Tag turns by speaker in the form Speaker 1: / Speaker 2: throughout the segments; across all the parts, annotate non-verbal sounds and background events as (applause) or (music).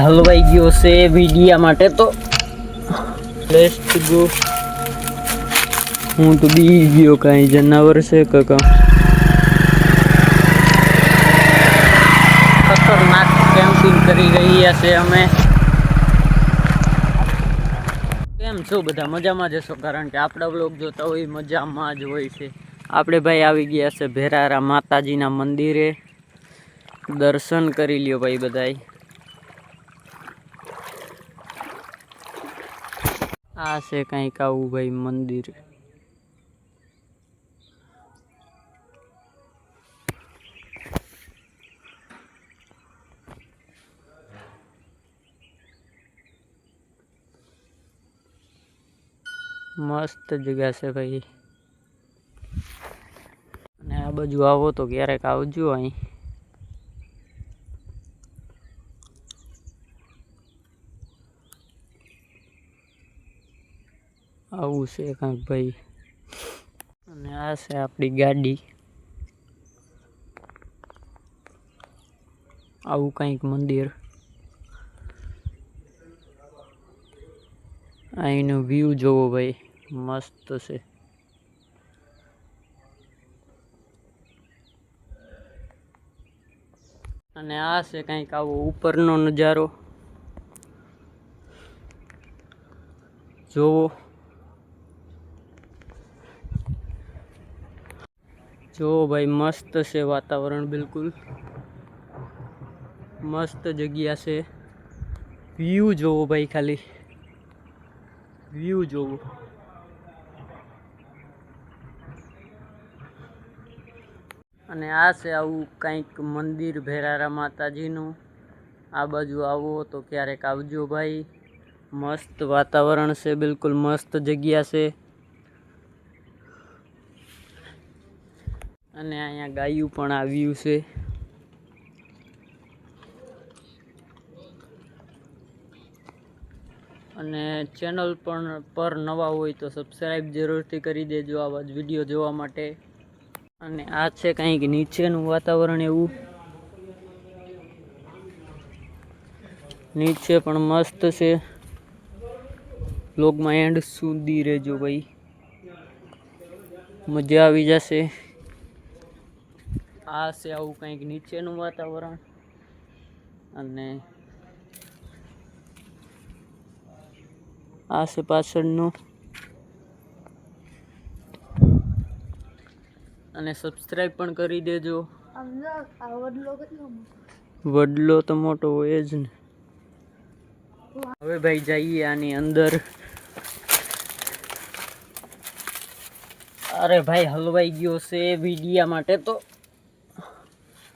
Speaker 1: હલવાઈ ગયો છે વિડિયા માટે તો. લેસ્ટ ગો હું તો બી ગયો કાંઈ જનાવર છે કાકા. ખતરનાક કેમ્પિંગ કરી રહ્યા છે અમે. કેમ છો બધા? મજામાં જશો કારણ કે આપણા બ્લોગ જોતા હોય મજામાં જ હોય છે. આપણે ભાઈ આવી ગયા છે ભેરારા માતાજીના મંદિરે. દર્શન કરી લ્યો ભાઈ બધાય. આ છે કંઈક આવું ભાઈ મંદિર મસ્ત જગ્યા છે ભાઈ અને આ બાજુ આવો તો ક્યારેક આવજો અહીં આવું છે કાંઈક ભાઈ. અને આ છે આપણી ગાડી. આવું કંઈક મંદિર. અહીંનો વ્યૂ જોવો ભાઈ, મસ્ત છે. અને આ છે કંઈક આવો ઉપરનો નજારો. જોવો. જોવો ભાઈ, મસ્ત છે વાતાવરણ બિલકુલ. મસ્ત જગ્યા છે. વ્યૂ જોવો ભાઈ ખાલી. વ્યૂ જોવો. અને આ છે આવું કંઈક મંદિર ભેરારા માતાજીનું. આ બાજુ આવો તો ક્યારેક આવજો ભાઈ. મસ્ત વાતાવરણ છે, બિલકુલ મસ્ત જગ્યા છે. અને અહીંયા ગાયું પણ આવ્યું છે. અને ચેનલ પણ પર નવા હોય તો સબસ્ક્રાઈબ જરૂરથી કરી દેજો આવા જ વીડિયો જોવા માટે. અને આ છે કંઈક નીચેનું વાતાવરણ એવું. નીચે પણ મસ્ત છે. બ્લોગમાં એન્ડ સુધી રહેજો ભાઈ. મજા આવી જશે. આ છે આવું કંઈક નીચેનું વાતાવરણ. અને આ છે પાછળનું. અને સબસ્ક્રાઈબ પણ કરી દેજો. વડલો તો મોટો હોય જ ને. હવે ભાઈ જઈએ આની અંદર. અરે ભાઈ હલવાઈ ગયો છે વિડિયા માટે તો.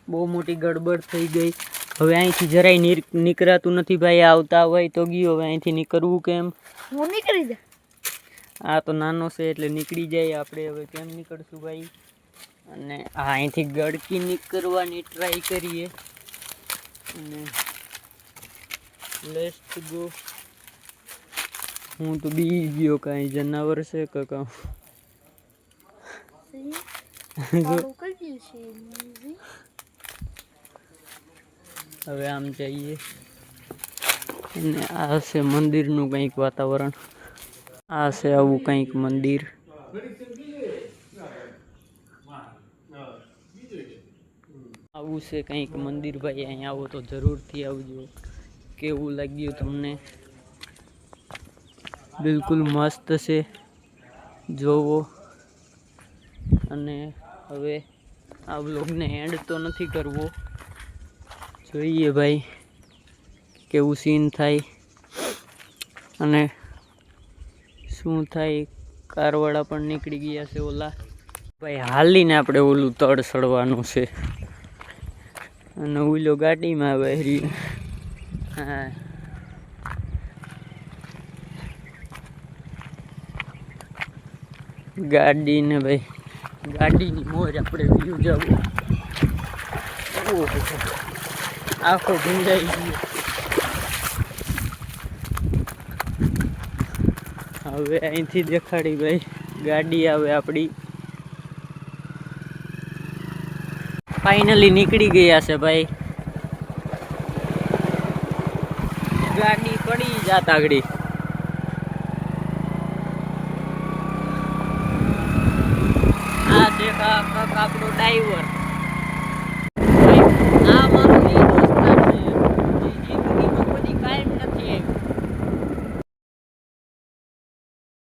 Speaker 1: બહુ મોટી ગડબડ થઈ ગઈ. હવે અહીંથી જરાય નીકળાતું નથી ભાઈ આવતા હોય તો ગયો. હવે અહીંથી નીકળવું કેમ?
Speaker 2: હું નીકળી જા
Speaker 1: આ તો નાનો છે એટલે નીકળી જાય આપણે. હવે કેમ નીકળશું ભાઈ? અને આ અહીંથી ગડકી નીકળવાની ટ્રાય કરીએ. અને લેસ્ટ ગો હું તો બી ગયો કાંઈ જનાવર છે કાકા (laughs) હવે આમ જઈએ. અને આ છે મંદિરનું કંઈક વાતાવરણ. આ છે આવું કંઈક મંદિર. આવું છે કંઈક મંદિર ભાઈ, અહીં આવો તો જરૂરથી આવજો. કેવું લાગ્યું તમને? બિલકુલ મસ્ત છે. જોવો. અને હવે આ બ્લોગને એન્ડ તો નથી કરવો. જોઈએ ભાઈ, કેવું સીન થાય અને શું થાય કારવાળા પણ નીકળી ગયા છે ઓલા. ભાઈ, હાલીને આપણે ઓલું તળ સડવાનું છે. અને ઓલો ગાડીમાં વહેરી. હા. ગાડીને ભાઈ, ગાડીની મોજ આપણે વ્યૂ જવું. ઓહો. આખો ભીંજાઈ ગયો. હવે અહીંથી દેખાડી ભાઈ, ગાડી આવે આપણી ફાઇનલી નીકળી ગયા છે ભાઈ. ગાડી પડી જાત આગળી. આ છે આપણો ડ્રાઈવર આ